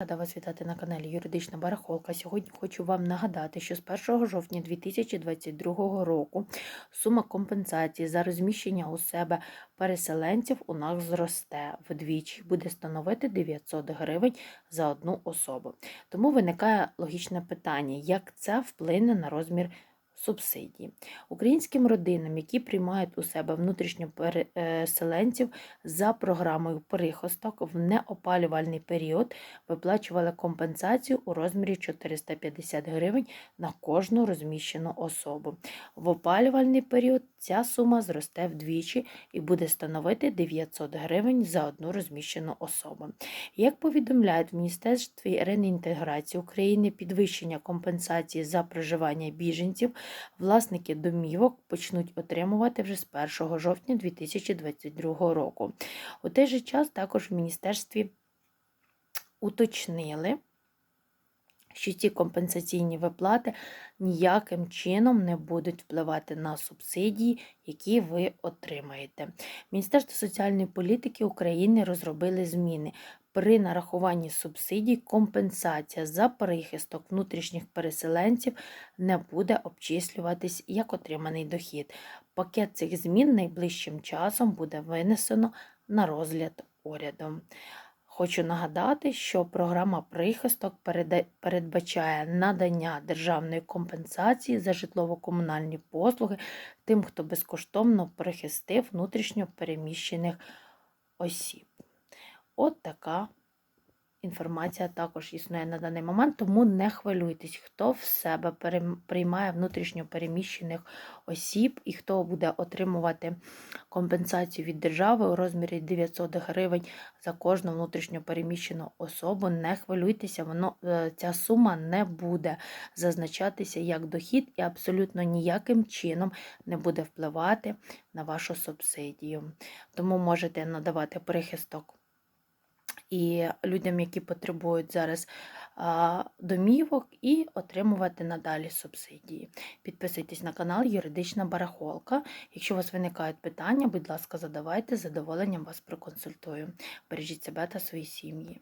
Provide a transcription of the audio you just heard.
Рада вас вітати на каналі Юридична Барахолка. Сьогодні хочу вам нагадати, що з 1 жовтня 2022 року сума компенсації за розміщення у себе переселенців у нас зросте вдвічі, буде становити 900 гривень за одну особу. Тому виникає логічне питання, як це вплине на розмір субсидії. Українським родинам, які приймають у себе внутрішньо переселенців за програмою прихисток в неопалювальний період виплачували компенсацію у розмірі 450 гривень на кожну розміщену особу. В опалювальний період ця сума зросте вдвічі і буде становити 900 гривень за одну розміщену особу. Як повідомляють в Міністерстві реінтеграції України, підвищення компенсації за проживання біженців власники домівок почнуть отримувати вже з 1 жовтня 2022 року. У той же час також в міністерстві уточнили, що ці компенсаційні виплати ніяким чином не будуть впливати на субсидії, які ви отримаєте. Міністерство соціальної політики України розробили зміни. При нарахуванні субсидій компенсація за прихисток внутрішніх переселенців не буде обчислюватись як отриманий дохід. Пакет цих змін найближчим часом буде винесено на розгляд урядом. Хочу нагадати, що програма прихисток передбачає надання державної компенсації за житлово-комунальні послуги тим, хто безкоштовно прихистив внутрішньо переміщених осіб. От така інформація також існує на даний момент, тому не хвилюйтесь, хто в себе приймає внутрішньо переміщених осіб і хто буде отримувати компенсацію від держави у розмірі 900 гривень за кожну внутрішньо переміщену особу. Не хвилюйтеся, воно е, ця сума не буде зазначатися як дохід і абсолютно ніяким чином не буде впливати на вашу субсидію. Тому можете надавати прихисток і людям, які потребують зараз домівок, і отримувати надалі субсидії. Підписуйтесь на канал Юридична Барахолка. Якщо у вас виникають питання, будь ласка, задавайте, з задоволенням вас проконсультую. Бережіть себе та свої сім'ї.